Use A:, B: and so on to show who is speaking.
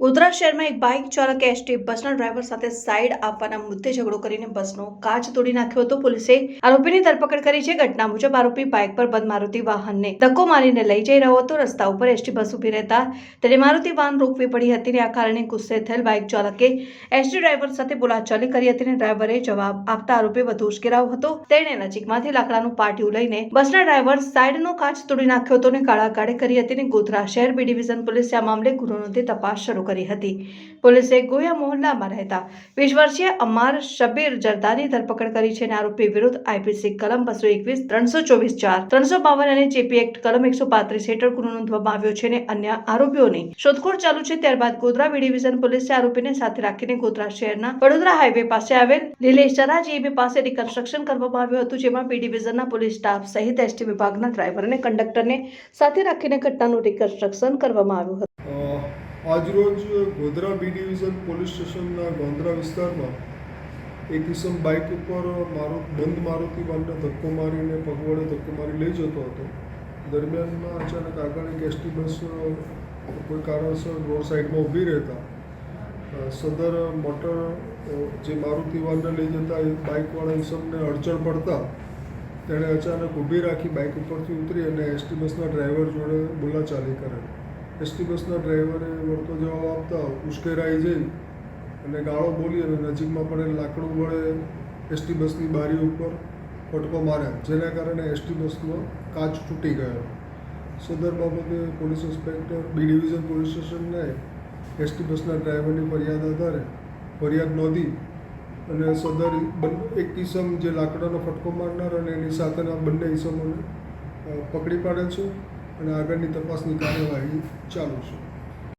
A: ગોધરા શહેરમાં એક બાઇક ચાલકે એસટી બસના ડ્રાઈવર સાથે સાઈડ આપવાના મુદ્દે ઝઘડો કરીને બસનો કાચ તોડી નાખ્યો હતો. પોલીસે આરોપીની ધરપકડ કરી છે. ઘટના મુજબ આરોપી બાઇક પર બંધ મારુતિ વાહનને ધક્કો મારીને લઈ જઈ રહ્યો હતો. રસ્તા ઉપર એસટી બસ ઊભી રહેતા તેને મારુતિ વાહન રોકવી પડી હતી અને આ કારણે ગુસ્સે થયેલ બાઇક ચાલકે એસટી ડ્રાઈવર સાથે બોલાચાલી કરી હતી ને ડ્રાઈવરે જવાબ આપતા આરોપી વધુ ઉશ્કેરાયો હતો. તેણે નજીકમાંથી લાકડાનું પાટિયું લઈને બસના ડ્રાઈવર સાઈડનો કાચ તોડી નાખ્યો હતો અને કાળાકાળી કરી હતી ને ગોધરા શહેર બી ડિવિઝન પોલીસે આ મામલે ગુનો નોંધી તપાસ શરૂ કરી હતી. પોલીસે ગોયા મોહલ્લામાં રહેતા વીસ વર્ષીય અમાર શબીર જરદાની ધરપકડ કરી છે અને આરોપી વિરુદ્ધ આઈપીસી કલમ બસો એકવીસ, ત્રણસો ચોવીસ ચાર, ત્રણસો બાવન અને જેપી એક્ટ કલમ એકસો પાંત્રીસ હેઠળ ગુનો નોંધવામાં આવ્યો છે અને અન્ય આરોપીઓની શોધખોળ ચાલુ છે. ત્યારબાદ ગોધરા બી ડિવિઝન પોલીસે આરોપીને સાથે રાખીને ગોધરા શહેરના વડોદરા હાઈવે પાસે આવેલ લીલેશરા જીબી પાસે રિકન્સ્ટ્રક્શન કરવામાં આવ્યું હતું, જેમાં બી ડિવિઝનના પોલીસ સ્ટાફ સહિત એસટી વિભાગના ડ્રાઈવર અને કંડક્ટરને સાથે રાખીને ઘટનાનું રિકન્સ્ટ્રક્શન કરવામાં આવ્યું હતું.
B: આજરોજ ગોધરા બી ડિવિઝન પોલીસ સ્ટેશનના ગોંદરા વિસ્તારમાં એક ઇસમ બાઇક ઉપર મારો બંધ મારુતિ વાનને ધક્કો મારીને પગવડે ધક્કો મારી લઈ જતો હતો. દરમિયાનમાં અચાનક આગળ એક એસટી બસ, કોઈ કારણસર રોડ સાઈડમાં ઊભી રહેતા સદર મોટર જે મારુતિ વાનને લઈ જતા એ બાઇકવાળા ઇસમને અડચણ પડતા તેણે અચાનક ઊભી રાખી બાઇક ઉપરથી ઉતરી અને એસટી બસના ડ્રાઈવર જોડે બોલાચાલી કરે એસટી બસના ડ્રાઈવરે વળતો જવાબ આપતા ઉશ્કેરાઈ જઈ અને ગાળો બોલી અને નજીકમાં પડેલ લાકડું વડે એસટી બસની બારી ઉપર ફટકો માર્યા, જેના કારણે એસટી બસનો કાચ તૂટી ગયો. સદર બાબતે police inspector, B division, police સ્ટેશનને એસટી બસના ડ્રાઈવરની ફરિયાદ આધારે ફરિયાદ નોંધી અને સદર એક ઇસમ જે લાકડાનો ફટકો મારનાર અને એની સાથેના બંને ઇસમોને પકડી પાડે છે. અને આગળની તપાસની કાર્યવાહી ચાલુ છે.